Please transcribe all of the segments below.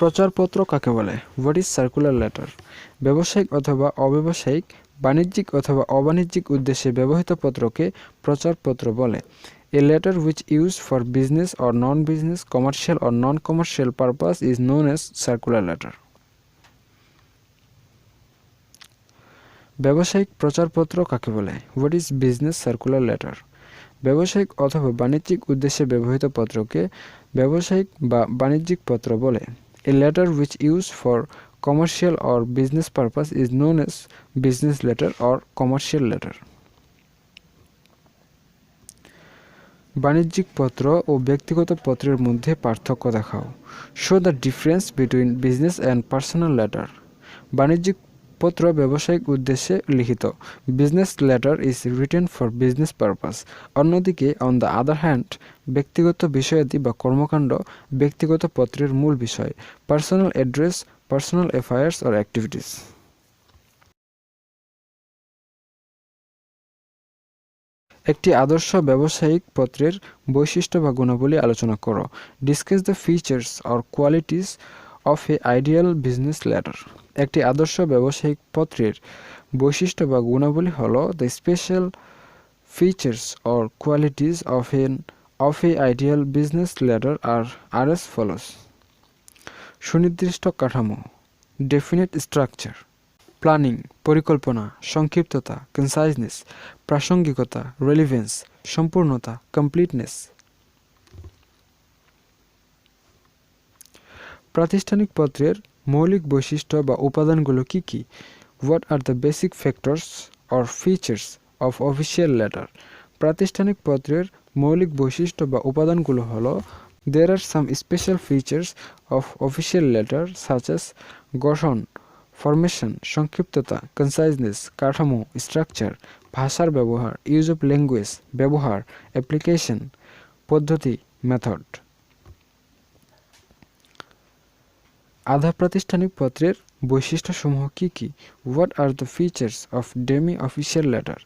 প্রচারপত্র কাকে বলে? What is circular letter ব্যবসায়িক অথবা অব্যবসায়িক, বাণিজ্যিক অথবা অবাণিজ্যিক উদ্দেশ্যে ব্যবহৃত পত্রকে প্রচারপত্র বলে। A letter which use for business or non business commercial or non commercial purpose is known as circular letter ব্যবসায়িক প্রচারপত্র কাকে বলে? What is business circular letter ব্যবসায়িক অথবা বাণিজ্যিক উদ্দেশ্যে ব্যবহৃত পত্রকে ব্যবসায়িক বা বাণিজ্যিক পত্র বলে। A letter which use for commercial or business purpose is known as business letter or commercial letter বাণিজ্যিক পত্র ও ব্যক্তিগত পত্রের মধ্যে পার্থক্য দেখাও। Show the difference between business and personal letter বাণিজ্যিক পত্র ব্যবসায়িক উদ্দেশ্যে লিখিত। Business letter is written for business purpose অন্যদিকে অন দ্য আদার হ্যান্ড ব্যক্তিগত বিষয়াদি বা কর্মকাণ্ড, ব্যক্তিগত পত্রের মূল বিষয় personal address personal affairs or activities একটি আদর্শ ব্যবসায়িক পত্রের বৈশিষ্ট্য বা গুণাবলী আলোচনা করো। Discuss the features or qualities of a ideal business letter একটি আদর্শ ব্যবসায়িক পত্রের বৈশিষ্ট্য বা গুণাবলী হল the special features or qualities of an of a ideal business letter are are as follows সুনির্দিষ্ট কাঠামো ডেফিনেট স্ট্রাকচার প্ল্যানিং পরিকল্পনা, সংক্ষিপ্ততা কনসাইজনেস প্রাসঙ্গিকতা রেলিভেন্স সম্পূর্ণতা কমপ্লিটনেস প্রাতিষ্ঠানিক পত্রের মৌলিক বৈশিষ্ট্য বা উপাদানগুলো কি কি? What are the basic factors or features of official letter প্রাতিষ্ঠানিক পত্রের মৌলিক বৈশিষ্ট্য বা উপাদানগুলো হলো there are some special features of official letter such as গঠন ফরমেশন সংক্ষিপ্ততা কনসাইজনেস কাঠামো স্ট্রাকচার ভাষার ব্যবহার ইউজ অফ ল্যাঙ্গুয়েজ ব্যবহার অ্যাপ্লিকেশন পদ্ধতি মেথড আধা প্রাতিষ্ঠানিক পত্রের বৈশিষ্ট্যসমূহ কী কী? What are the features of demi official letter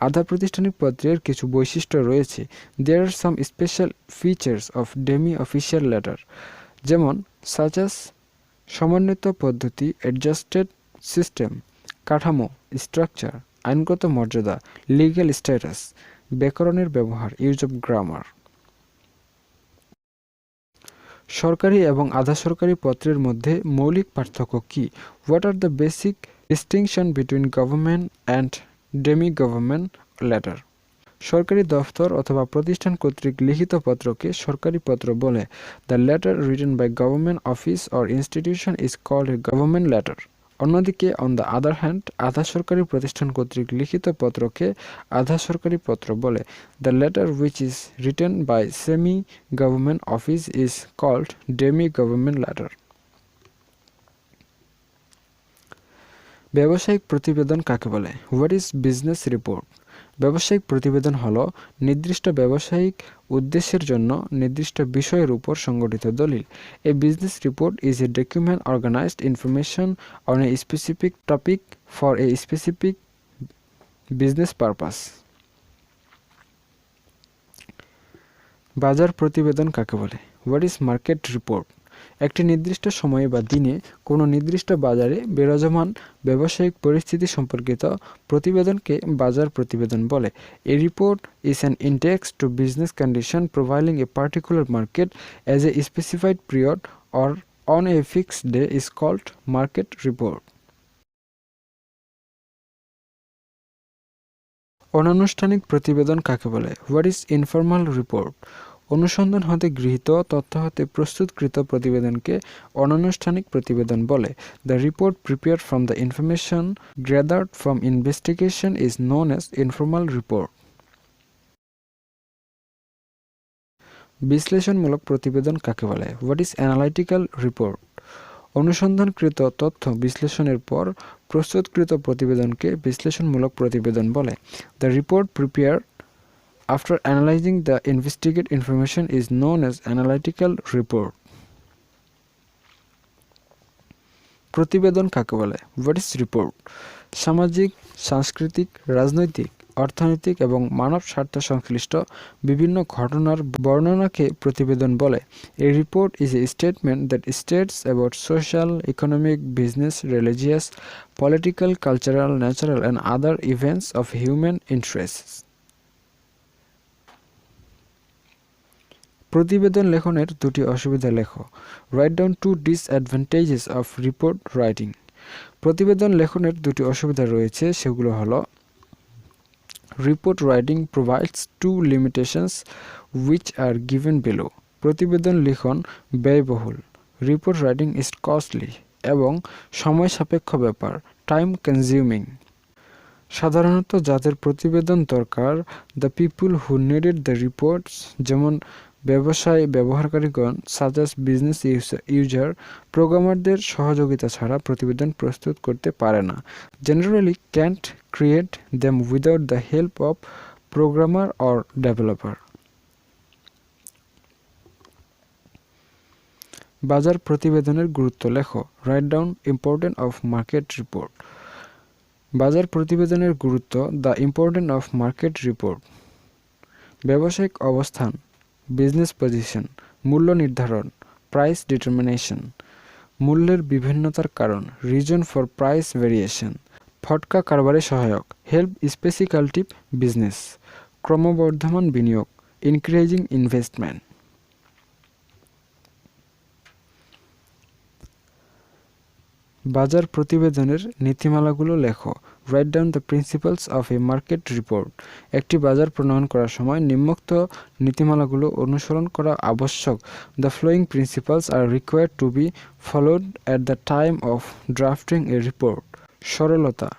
আধা প্রাতিষ্ঠানিক পত্রের কিছু বৈশিষ্ট্য রয়েছে। There are some special features of demi official letter যেমন সাচাস সমন্বিত পদ্ধতি অ্যাডজাস্টেড সিস্টেম কাঠামো স্ট্রাকচার আইনগত মর্যাদা লিগ্যাল স্ট্যাটাস ব্যাকরণের ব্যবহার ইউজ অফ গ্রামার সরকারি এবং আধা সরকারি পত্রের মধ্যে মৌলিক পার্থক্য কি? What are the basic distinction between government and demi government letter সরকারি দফতর অথবা প্রতিষ্ঠান কর্তৃক লিখিত পত্রকে সরকারি পত্র বলে। The letter written by government office or institution is called a government letter অন্যদিকে অন দ্য আদার হ্যান্ড আধা সরকারি প্রতিষ্ঠান কর্তৃক লিখিত পত্রকে আধা সরকারি পত্র বলে। The letter which is written by semi government office is called demi government letter ব্যবসায়িক প্রতিবেদন কাকে বলে? হোয়াট ইজ বিজনেস রিপোর্ট ব্যবসায়িক প্রতিবেদন হল নির্দিষ্ট ব্যবসায়িক উদ্দেশ্যের জন্য নির্দিষ্ট বিষয়ের উপর সংগঠিত দলিল। A business report is a document organized information on a specific topic for a specific business purpose বাজার প্রতিবেদন কাকে বলে? হোয়াট ইজ মার্কেট রিপোর্ট একটি নির্দিষ্ট সময়ে বা দিনে কোনো নির্দিষ্ট বাজারে বিরাজমান ব্যবসায়িক পরিস্থিতি সম্পর্কিত প্রতিবেদনকে বাজার প্রতিবেদন বলে। A report is an index to business condition providing a particular market as a specified period or on a fixed day is called market report অনানুষ্ঠানিক প্রতিবেদন কাকে বলে? হোয়াট ইজ ইনফর্মাল রিপোর্ট অনুসন্ধান হতে গৃহীত, তথ্য হতে প্রস্তুতকৃত প্রতিবেদনকে অনানুষ্ঠানিক প্রতিবেদন বলে। The report prepare from the information gathered from investigation is known as informal report বিশ্লেষণমূলক প্রতিবেদন কাকে বলে? হোয়াট ইজ অ্যানালাইটিক্যাল রিপোর্ট অনুসন্ধানকৃত তথ্য বিশ্লেষণের পর প্রস্তুতকৃত প্রতিবেদনকে বিশ্লেষণমূলক প্রতিবেদন বলে। The report prepare After analyzing the investigate information is known as analytical report. প্রতিবেদন কাকে বলে? হোয়াট ইজ রিপোর্ট সামাজিক, সাংস্কৃতিক, রাজনৈতিক, অর্থনৈতিক এবং মানব স্বার্থ সংশ্লিষ্ট বিভিন্ন ঘটনার বর্ণনাকে প্রতিবেদন বলে। A report is a statement that states about social economic business religious political cultural natural and other events of human interest প্রতিবেদন লেখনের দুটি অসুবিধা লেখো। Write down two disadvantages of report writing প্রতিবেদন লেখনের দুটি অসুবিধা রয়েছে, সেগুলো হলো report writing provides two limitations which are given below প্রতিবেদন লিখন ব্যয়বহুল রিপোর্ট রাইটিং ইজ কস্টলি এবং সময় সাপেক্ষ ব্যাপার টাইম কনজিউমিং সাধারণত যাদের প্রতিবেদন দরকার the people who needed the reports যেমন ব্যবসায় ব্যবহারকারীগণ সাজাস বিজনেস ইউজার প্রোগ্রামারদের সহযোগিতা ছাড়া প্রতিবেদন প্রস্তুত করতে পারে না। Generally can't create them without the help of programmer or developer বাজার প্রতিবেদনের গুরুত্ব লেখো। Write down important of market report বাজার প্রতিবেদনের গুরুত্ব the important of market report ব্যবসায়িক অবস্থান। বিজনেস পজিশন মূল্য নির্ধারণ প্রাইস ডিটারমিনেশন মূল্যের বিভিন্নতার কারণ রিজন ফর প্রাইস ভেরিয়েশন ফটকা কারবারে সহায়ক হেল্প স্পেসিক্যালটিভ বিজনেস ক্রমবর্ধমান বিনিয়োগ ইনক্রিজিং ইনভেস্টমেন্ট বাজার প্রতিবেদনের নীতিমালাগুলো লেখো। Write down the principles of a market report একটি বাজার প্রণয়ন করার সময় নিম্নোক্ত নীতিমালাগুলো অনুসরণ করা আবশ্যক। The following principles are required to be followed at the time of drafting a report সরলতা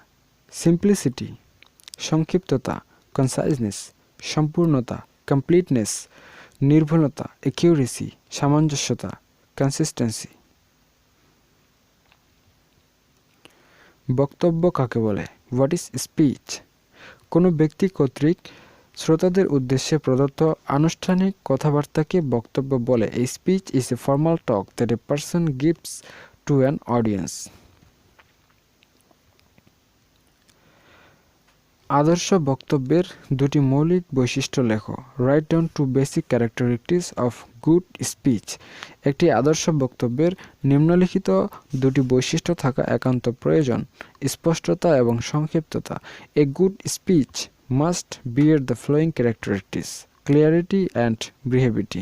সিম্পলিসিটি সংক্ষিপ্ততা কনসাইজনেস সম্পূর্ণতা কমপ্লিটনেস নির্ভুলতা একিউরেসি সামঞ্জস্যতা কনসিস্টেন্সি বক্তব্য কাকে বলে? হোয়াট ইজ স্পিচ কোনো ব্যক্তি কর্তৃক শ্রোতাদের উদ্দেশ্যে প্রদত্ত আনুষ্ঠানিক কথাবার্তাকে বক্তব্য বলে। Speech is a formal talk that a person gives to an audience আদর্শ বক্তব্যের দুটি মৌলিক বৈশিষ্ট্য লেখো। Write down two basic characteristics of good speech একটি আদর্শ বক্তব্যের নিম্নলিখিত দুটি বৈশিষ্ট্য থাকা একান্ত প্রয়োজন, স্পষ্টতা এবং সংক্ষিপ্ততা। A good speech must bear the flowing characteristics clarity and brevity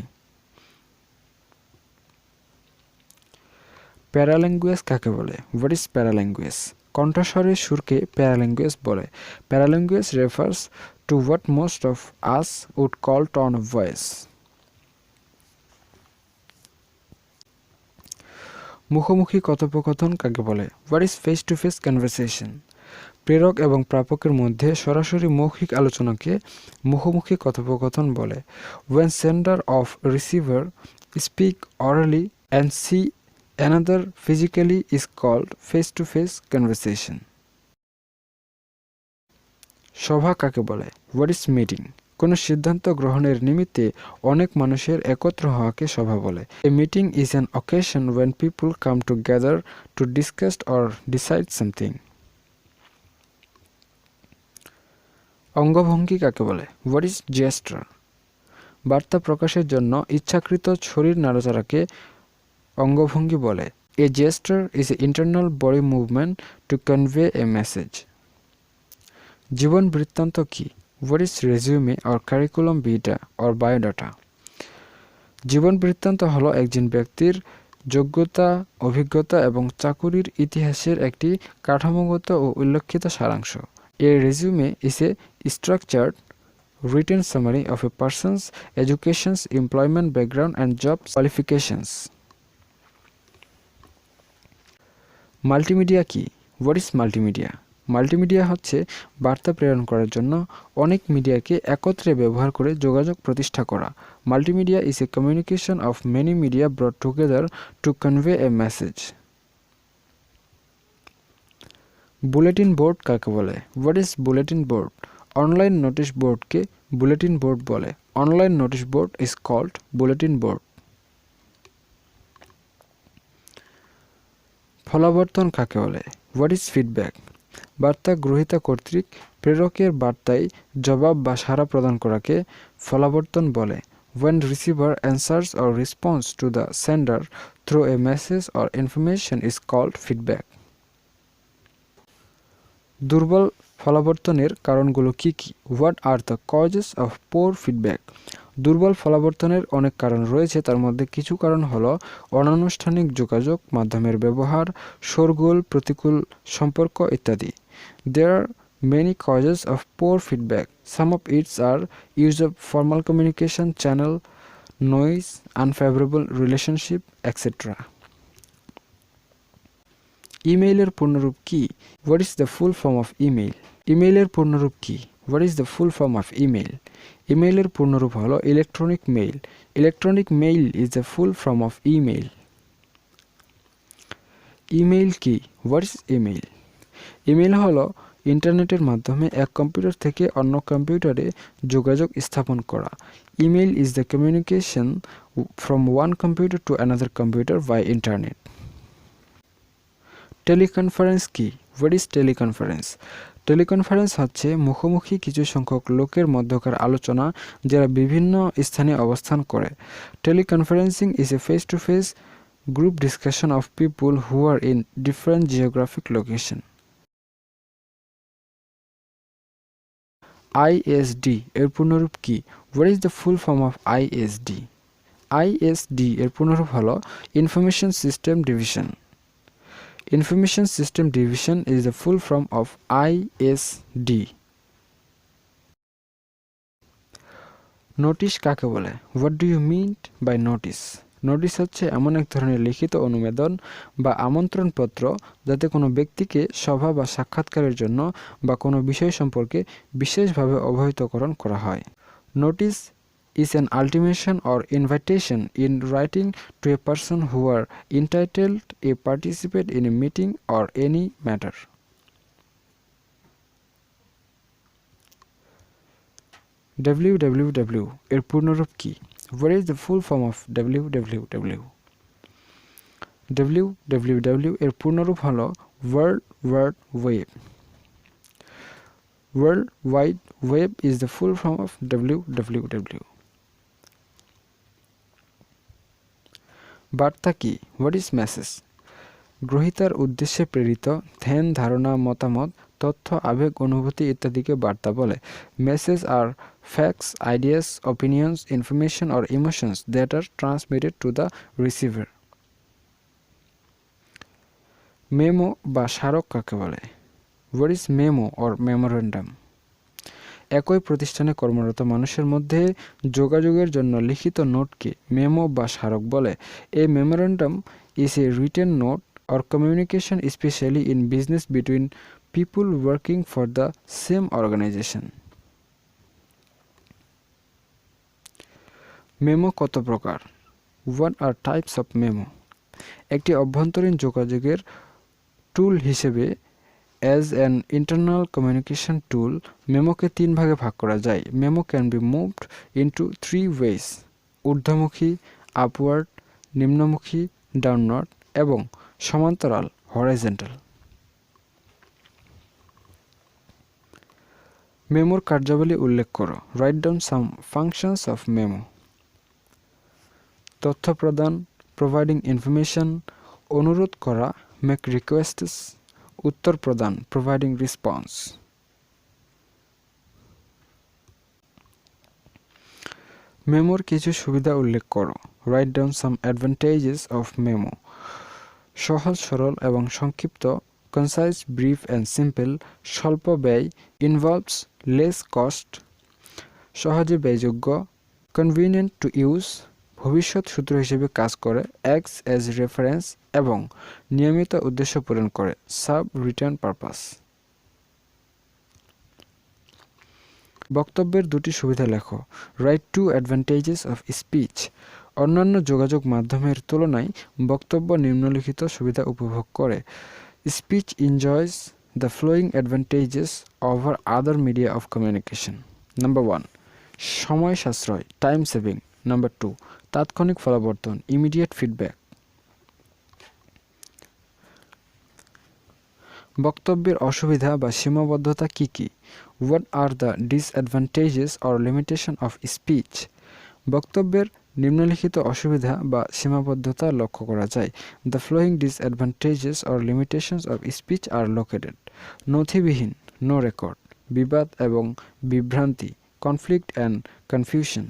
paralanguage কাকে বলে? হোয়াট ইজ প্যারাল্যাঙ্গুয়েজ কণ্ঠস্বরের সুরকে প্যারাল্যাঙ্গুয়েজ বলে। Paralanguage refers to what most of us would call tone of voice. মুখোমুখি কথোপকথন কাকে বলে? What is face to face conversation? প্রেরক এবং প্রাপকের মধ্যে সরাসরি মৌখিক আলোচনাকে মুখোমুখি কথোপকথন বলে। When sender of receiver speak orally and she is called face to face conversation সভা কাকে বলে? হোয়াট ইজ মিটিং কোনো সিদ্ধান্ত গ্রহণের নিমিত্তে অনেক মানুষের একত্র হওয়াকে সভা বলে। A meeting is an occasion when people come together to discuss or decide something অঙ্গভঙ্গি কাকে বলে? হোয়াট ইজ জেস্টার বার্তা প্রকাশের জন্য ইচ্ছাকৃত শরীর নাড়াচাড়াকে অঙ্গভঙ্গি বলে। A gesture is a internal body movement to convey a message জীবন বৃত্তান্ত কি? What is resume or curriculum vitae or biodata জীবন বৃত্তান্ত হলো একজন ব্যক্তির যোগ্যতা, অভিজ্ঞতা এবং চাকুরির ইতিহাসের একটি কাঠামোগত ও উল্লেখিত সারাংশ। A resume is a structured written summary of a person's education's employment background and job qualifications multimedia কি? হোয়াট ইজ মাল্টিমিডিয়া মাল্টিমিডিয়া হচ্ছে বার্তা প্রেরণ করার জন্য অনেক মিডিয়াকে একত্রে ব্যবহার করে যোগাযোগ প্রতিষ্ঠা করা। Multimedia is a communication of many media brought together to convey a message bulletin board কাকে বলে? What is bulletin board online notice বোর্ডকে বুলেটিন বোর্ড বলে। Online notice board is called bulletin board ফলাবর্তন কাকে বলে? হোয়াট ইজ ফিডব্যাক বার্তা গ্রহীতা কর্তৃক প্রেরকের বার্তায় জবাব বা সাড়া প্রদান করাকে ফলাবর্তন বলে। When receiver answers or responds to the sender through a message or information is called feedback. দুর্বল ফলাবর্তনের কারণগুলো কি কি? What are the causes of poor feedback দুর্বল ফলাবর্তনের অনেক কারণ রয়েছে তার মধ্যে কিছু কারণ হলো অনানুষ্ঠানিক যোগাযোগ মাধ্যমের ব্যবহার শোরগোল প্রতিকূল সম্পর্ক ইত্যাদি there R many causes of poor feedback. Some of its are use of formal communication channel, noise, unfavorable relationship, etc. ইমেইলের পূর্ণরূপ কি what is the full form of email ইমেইলের পূর্ণরূপ কি what is the full form of email ইমেইলের পূর্ণরূপ হলো electronic mail electronic mail is the full form of email email কি? What is email email হলো ইন্টারনেটের মাধ্যমে এক কম্পিউটার থেকে অন্য কম্পিউটারে যোগাযোগ স্থাপন করা। Email is the communication from one computer to another computer by internet teleconference কি? হোয়াট ইজ টেলিকনফারেন্স টেলিকনফারেন্স হচ্ছে মুখোমুখি কিছু সংখ্যক লোকের মধ্যকার আলোচনা যারা বিভিন্ন স্থানে অবস্থান করে। Teleconferencing is a face to face group discussion of people who are in different geographic location ISD এর পূর্ণরূপ কি? What is the full form of ISD ISD এর পূর্ণরূপ হলো information system division information system division is the full form of ISD notice কাকে বলে? What do you mean by notice notice হচ্ছে এমন এক ধরনের লিখিত অনুমোদন বা আমন্ত্রণপত্র যাতে কোনো ব্যক্তিকে সভা বা সাক্ষাৎকারের জন্য বা কোনো বিষয় সম্পর্কে বিশেষভাবে অবহিতকরণ করা হয়। Notice is an ultimation or invitation in writing to a person who are entitled to participate in a meeting or any matter. www এর পূর্ণরূপ কি what is the full form of www www এর পূর্ণরূপ হলো world word web world wide web is the full form of www বার্তা কি? What is message গ্রহিতার উদ্দেশ্যে প্রেরিত, ধ্যান, ধারণা, মতামত, তথ্য, আবেগ, অনুভূতি ইত্যাদিকে বার্তা বলে। Message are facts ideas opinions information or emotions that are transmitted to the receiver memo বা স্মারক কাকে বলে? What is memo or memorandum একই প্রতিষ্ঠানে কর্মরত মানুষের মধ্যে যোগাযোগের জন্য লিখিত নোটকে মেমো বা স্মারক বলে। এই memorandum is a written note or communication specially in business between people working for the same organization memo কত প্রকার? What are types of memo একটি অভ্যন্তরীণ যোগাযোগের টুল হিসেবে as an internal communication tool মেমোকে তিন ভাগে ভাগ করা যায়। Memo can be moved into three ways ঊর্ধ্বমুখী আপওয়ার্ড নিম্নমুখী ডাউনওয়ার্ড এবং সমান্তরাল হরাইজেন্টাল মেমোর কার্যাবলী উল্লেখ করো। Write down some functions of memo তথ্য প্রদান প্রোভাইডিং ইনফরমেশন অনুরোধ করা মেক রিকোয়েস্টস উত্তর প্রদান প্রোভাইডিং রেসপন্স মেমোর কিছু সুবিধা উল্লেখ করো। Write down some advantages of memo সহজ, সরল এবং সংক্ষিপ্ত কনসাইজ ব্রিফ অ্যান্ড সিম্পল স্বল্প ব্যয় ইনভলভস লেস কস্ট সহজে ব্যয়যোগ্য কনভিনিয়েন্ট টু ইউজ ভবিষ্যৎ সূত্র হিসেবে কাজ করে এক্স এজ রেফারেন্স এবং নিয়মিত উদ্দেশ্য পূরণ করে সাব রিটার্ন পারপাস। বক্তব্যের দুটি সুবিধা লেখো। Write two advantages of speech অন্যান্য যোগাযোগ মাধ্যমের তুলনায় বক্তব্য নিম্নলিখিত সুবিধা উপভোগ করে। Speech enjoys the flowing advantages over other media of communication number one সময় সাশ্রয় টাইম সেভিং নাম্বার টু তাৎক্ষণিক ফলাবর্তন ইমিডিয়েট ফিডব্যাক বক্তব্যের অসুবিধা বা সীমাবদ্ধতা কী কী? What are the disadvantages or limitation of speech বক্তব্যের নিম্নলিখিত অসুবিধা বা সীমাবদ্ধতা লক্ষ্য করা যায়। The flowing disadvantages or limitations of speech are located নথিবিহীন no record বিবাদ এবং বিভ্রান্তি কনফ্লিক্ট অ্যান্ড কনফিউশন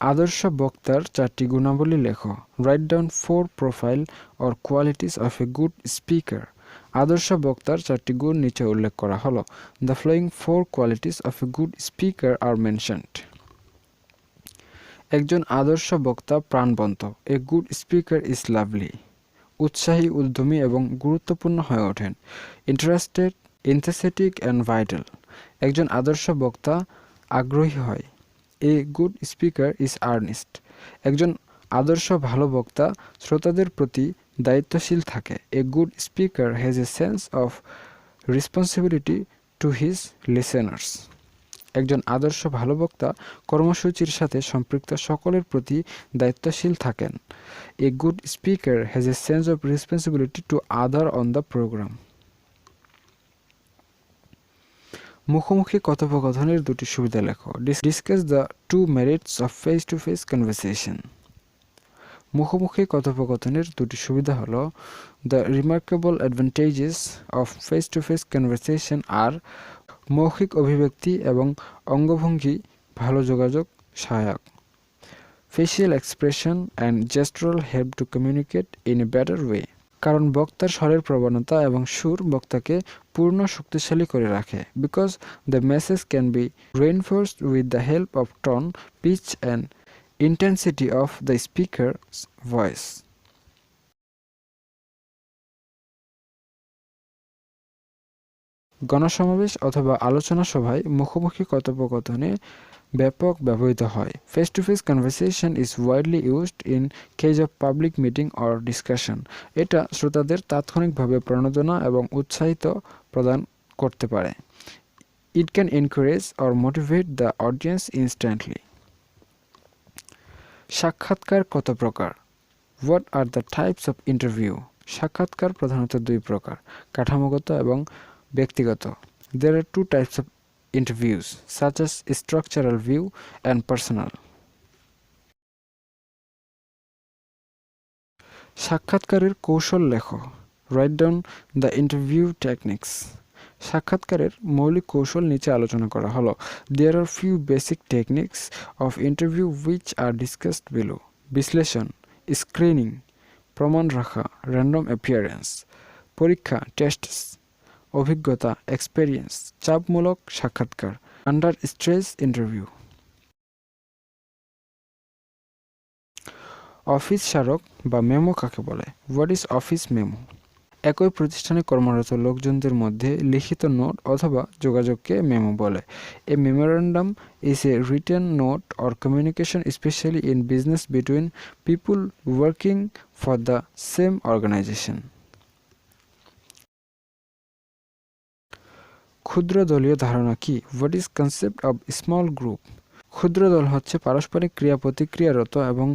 আদর্শ বক্তার চারটি গুণাবলী লেখো। Write down four profile or qualities of a good speaker আদর্শ বক্তার চারটি গুণ নিচে উল্লেখ করা হলো। The flowing four qualities of a good speaker are mentioned একজন আদর্শ বক্তা প্রাণবন্ত। A good speaker is lovely উৎসাহী, উদ্যমী এবং গুরুত্বপূর্ণ হয়ে ওঠেন। ইন্টারেস্টেড ইন্থেসেটিক অ্যান্ড ভাইটাল একজন আদর্শ বক্তা আগ্রহী হয়। A good speaker is earnest. একজন আদর্শ ভালো বক্তা শ্রোতাদের প্রতি দায়িত্বশীল থাকে। A good speaker has a sense of responsibility to his listeners একজন আদর্শ ভালো বক্তা কর্মসূচির সাথে সম্পৃক্ত সকলের প্রতি দায়িত্বশীল থাকেন। A good speaker has a sense of responsibility to other on the program মুখোমুখি কথোপকথনের দুটি সুবিধা লেখো। Discuss the two merits of face to face conversation মুখোমুখি কথোপকথনের দুটি সুবিধা হলো the remarkable advantages of face to face conversation are মৌখিক অভিব্যক্তি এবং অঙ্গভঙ্গি, ভালো যোগাযোগ, সহায়ক। Facial expression and gestural help to communicate in a better way কারণ বক্তার স্বরের প্রবণতা এবং সুর বক্তাকে পূর্ণ শক্তিশালী করে রাখে because the message can be reinforced with the help of tone pitch and intensity of the speaker voice গণসমাবেশ অথবা আলোচনা সভায় মুখোমুখি কথোপকথনে ব্যাপক ব্যবহৃত হয়। Face to face conversation is widely used in case of public meeting or discussion এটা শ্রোতাদের তাৎক্ষণিকভাবে প্রণোদনা এবং উৎসাহিত প্রদান করতে পারে। It can encourage or motivate the audience instantly সাক্ষাৎকার কত প্রকার? What are the types of interview সাক্ষাৎকার প্রধানত দুই প্রকার, কাঠামোগত এবং ব্যক্তিগত। There are two types of interviews, such as structural view and personal. সাক্ষাৎকারের কৌশল লেখো। Write down the interview techniques সাক্ষাৎকারের মৌলিক কৌশল নিচে আলোচনা করা হলো। There are few basic techniques of interview which are discussed below বিশ্লেষণ স্ক্রিনিং প্রমাণ রাখা র্যান্ডম অ্যাপিয়ারেন্স পরীক্ষা টেস্টস অভিজ্ঞতা এক্সপেরিয়েন্স চাপমূলক সাক্ষাৎকার আন্ডার স্ট্রেস ইন্টারভিউ অফিস স্মারক বা মেমো কাকে বলে? হোয়াট ইজ অফিস মেমো একই প্রতিষ্ঠানে কর্মরত লোকজনদের মধ্যে লিখিত নোট অথবা যোগাযোগকে মেমো বলে। A memorandum is a written note or communication specially in business between people working for the same organization ক্ষুদ্র দলীয় ধারণা কি? What is concept of small group ক্ষুদ্র দল হচ্ছে পারস্পরিক ক্রিয়া প্রতিক্রিয়ারত এবং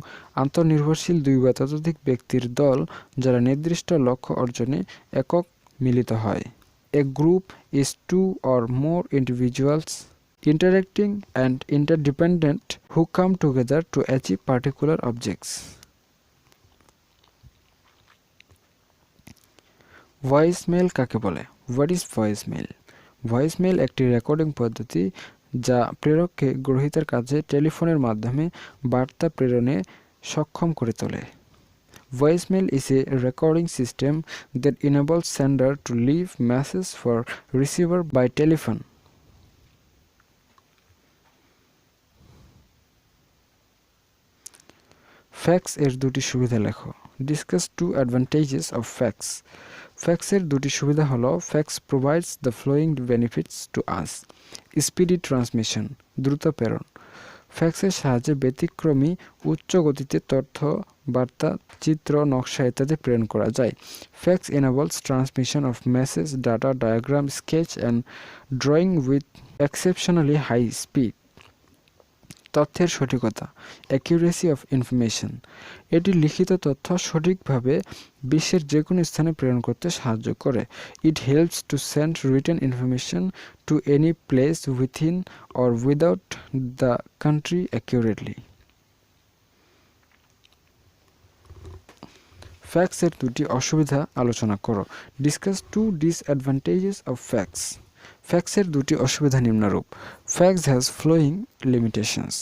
আন্তর্নির্ভরশীল দুই বা ততোধিক ব্যক্তির দল যারা নির্দিষ্ট লক্ষ্য অর্জনে একক মিলিত হয়। A group is two or more individuals interacting and interdependent who come together to achieve particular objects. Voice mail কাকে বলে? What is voice mail voicemail একটি রেকর্ডিং পদ্ধতি যা প্রেরককে গ্রহীতার কাছে টেলিফোনের মাধ্যমে বার্তা প্রেরণে সক্ষম করে তোলে। Voicemail is a recording system that enables sender to leave message for receiver by telephone fax এর দুটি সুবিধা লেখো। Discuss two advantages of fax ফ্যাক্সের দুটি সুবিধা হলো, fax provides the flowing benefits to us speedy transmission দ্রুত প্রেরণ। ফ্যাক্সের সাহায্যে ব্যতিক্রমী উচ্চ গতিতে তথ্য, বার্তা, চিত্র, নকশা ইত্যাদি প্রেরণ করা যায়। Fax enables transmission of message data diagram sketch and drawing with exceptionally high speed তথ্যের সঠিকতা অ্যাকিউরেসি অফ ইনফরমেশন এটি লিখিত তথ্য সঠিকভাবে বিশ্বের যে কোনো স্থানে প্রেরণ করতে সাহায্য করে। It helps to send written information to any place within or without the country accurately ফ্যাক্সের দুটি অসুবিধা আলোচনা করো। Discuss two disadvantages of fax ফ্যাক্সের দুটি অসুবিধা নিম্নরূপ। Fax has flowing limitations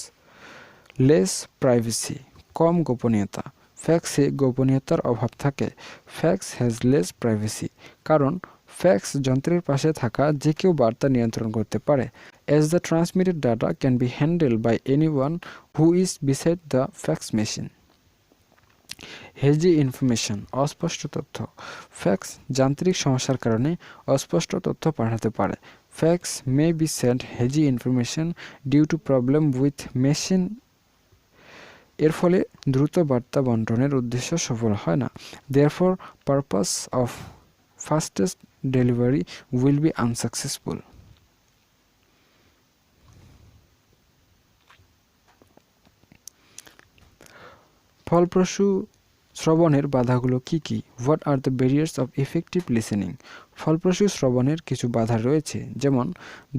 less privacy কম গোপনীয়তা। ফ্যাক্সে গোপনীয়তার অভাব থাকে। ফ্যাক্স হ্যাজ লেস প্রাইভেসি কারণ ফ্যাক্স যন্ত্রের পাশে থাকা যে কেউ বার্তা নিয়ন্ত্রণ করতে পারে। As the transmitted data can be handle by anyone who is beside the fax machine hazy information, অস্পষ্ট তথ্য। ফ্যাক্স যান্ত্রিক সমস্যার কারণে অস্পষ্ট তথ্য পাঠাতে পারে। Fax may be send hazy information due to problem with machine. এর ফলে দ্রুত বার্তা বন্টনের উদ্দেশ্য সফল হয় না। Therefore purpose of fastest delivery will be unsuccessful ফলপ্রসূ শ্রবণের বাধাগুলো কি কি? What are the barriers of effective listening ফলপ্রসূ শ্রবণের কিছু বাধা রয়েছে, যেমন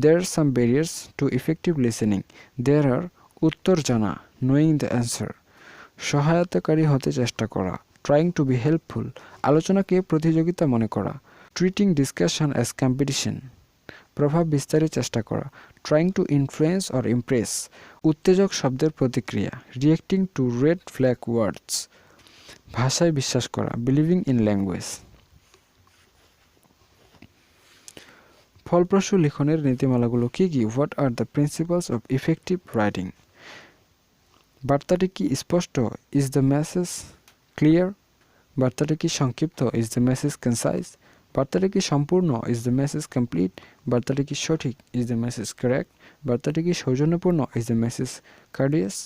there some barriers to effective listening there are উত্তর জানা নোয়িং দ্য অ্যান্সার সহায়তাকারী হতে চেষ্টা করা ট্রাইং টু বি হেল্পফুল আলোচনাকে প্রতিযোগিতা মনে করা ট্রিটিং ডিসকাশন অ্যাজ কম্পিটিশন প্রভাব বিস্তারের চেষ্টা করা। Trying to influence or impress উত্তেজক শব্দের প্রতিক্রিয়া। Reacting to red flag words ভাষায় বিশ্বাস করা। বিলিভিং ইন ল্যাঙ্গুয়েজ ফলপ্রসূ লিখনের নীতিমালাগুলো কী কী? What are the principles of effective writing বার্তাটি কি স্পষ্ট? ইজ দ্য মেসেজ ক্লিয়ার বার্তাটি কি সংক্ষিপ্ত? ইজ দ্য মেসেজ কনসাইজ বার্তাটি কি সম্পূর্ণ? ইজ দ্য মেসেজ কমপ্লিট বার্তাটি কি সঠিক? ইজ দ্য মেসেজ কারেক্ট বার্তাটি কি সৌজন্যপূর্ণ? ইজ দ্য মেসেজ কার্ডিয়াস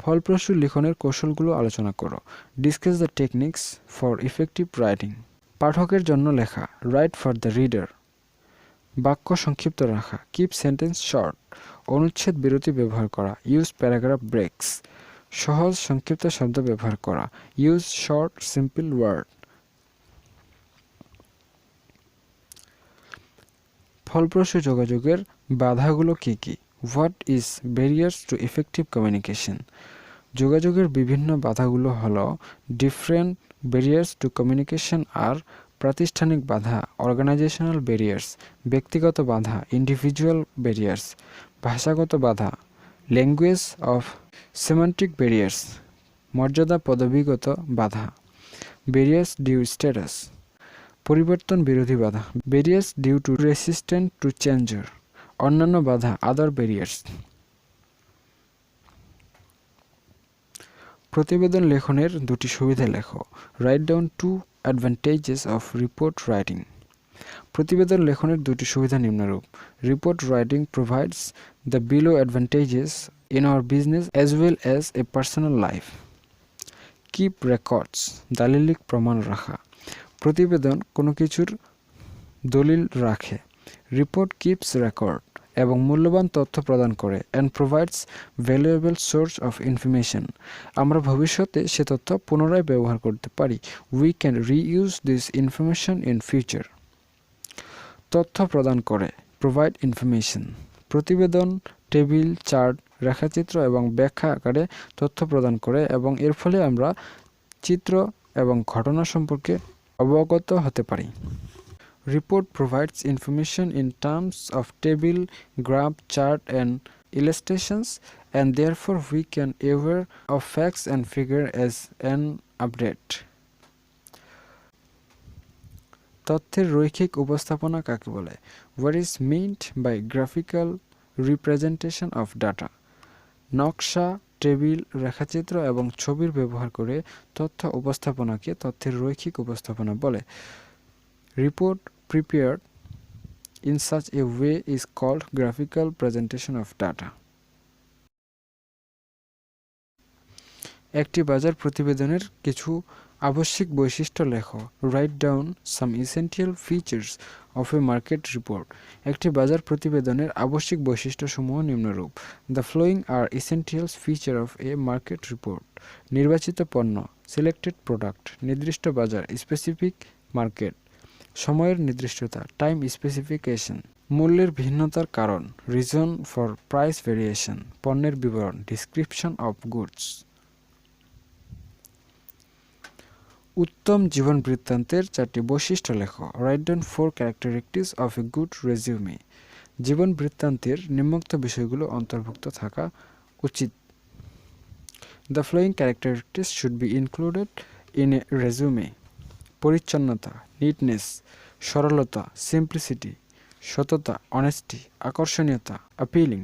ফলপ্রসূ লিখনের কৌশলগুলো আলোচনা করো। Discuss the techniques for effective writing পাঠকের জন্য লেখা। রাইট ফর দ্য রিডার বাক্য সংক্ষিপ্ত রাখা। কিপ সেন্টেন্স শর্ট অনুচ্ছেদ বিরতি ব্যবহার করা। ইউজ প্যারাগ্রাফ ব্রেকস সহজ সংক্ষিপ্ত শব্দ ব্যবহার করা। ইউজ শর্ট সিম্পল ওয়ার্ড ফলপ্রসূ যোগাযোগের বাধাগুলো কি কি? What is barriers to effective communication যোগাযোগের বিভিন্ন বাধাগুলো হলো different barriers to communication are প্রাতিষ্ঠানিক বাধা অর্গানাইজেশনাল ব্যারিয়ার্স ব্যক্তিগত বাধা ইন্ডিভিজুয়াল ব্যারিয়ার্স ভাষাগত বাধা ল্যাঙ্গুয়েজ অফ সেমান্টিক ব্যারিয়ার্স মর্যাদা পদবিগত বাধা ব্যারিয়ার্স ডিউ স্ট্যাটাস পরিবর্তন বিরোধী বাধা barriers due to resistant to changer অন্যান্য বাধা আদার ব্যারিয়ার্স প্রতিবেদন লেখনের দুটি সুবিধা লেখো। Write down two advantages of report writing প্রতিবেদন লেখনের দুটি সুবিধা নিম্নরূপ। Report writing provides the below advantages in our business as well as a personal life keep records দালিলিক প্রমাণ রাখা প্রতিবেদন কোনো কিছুর দলিল রাখে। রিপোর্ট কিপস রেকর্ড এবং মূল্যবান তথ্য প্রদান করে and provides valuable source of information আমরা ভবিষ্যতে সে তথ্য পুনরায় ব্যবহার করতে পারি। We can reuse this information in future তথ্য প্রদান করে প্রোভাইড ইনফরমেশন প্রতিবেদন টেবিল চার্ট রেখাচিত্র এবং ব্যাখ্যা আকারে তথ্য প্রদান করে এবং এর ফলে আমরা চিত্র এবং ঘটনা সম্পর্কে অবগত হতে পারি। Report provides information in terms of table graph chart and illustrations and therefore we can avail of facts and figure as an update তথ্যের রৈখিক উপস্থাপনা কাকে বলে? What is meant by graphical representation of data নকশা, table, রেখাচিত্র এবং ছবির ব্যবহার করে তথ্য উপস্থাপনাকে তথ্যের রৈখিক উপস্থাপনা বলে। Report prepared in such a way is called graphical presentation of data. একটি বাজার প্রতিবেদনের কিছু আবশ্যিক বৈশিষ্ট্য লেখো। Write down some essential features of a market report একটি বাজার প্রতিবেদনের আবশ্যিক বৈশিষ্ট্যসমূহ নিম্নরূপ। The following are essentials feature of a market report নির্বাচিত পণ্য সিলেক্টেড প্রোডাক্ট নির্দিষ্ট বাজার স্পেসিফিক মার্কেট সময়ের নির্দিষ্টতা টাইম স্পেসিফিকেশন মূল্যের ভিন্নতার কারণ রিজন ফর প্রাইস ভেরিয়েশন পণ্যের বিবরণ ডিসক্রিপশন অফ গুডস উত্তম জীবন বৃত্তান্তের চারটি বৈশিষ্ট্য লেখো। Write down four characteristics of a good resume জীবন বৃত্তান্তের নিম্নোক্ত বিষয়গুলো অন্তর্ভুক্ত থাকা উচিত। The following characteristics should be included in a resume পরিচ্ছন্নতা নিটনেস সরলতা সিম্পলিসিটি সততা অনেস্টি আকর্ষণীয়তা অ্যাপিলিং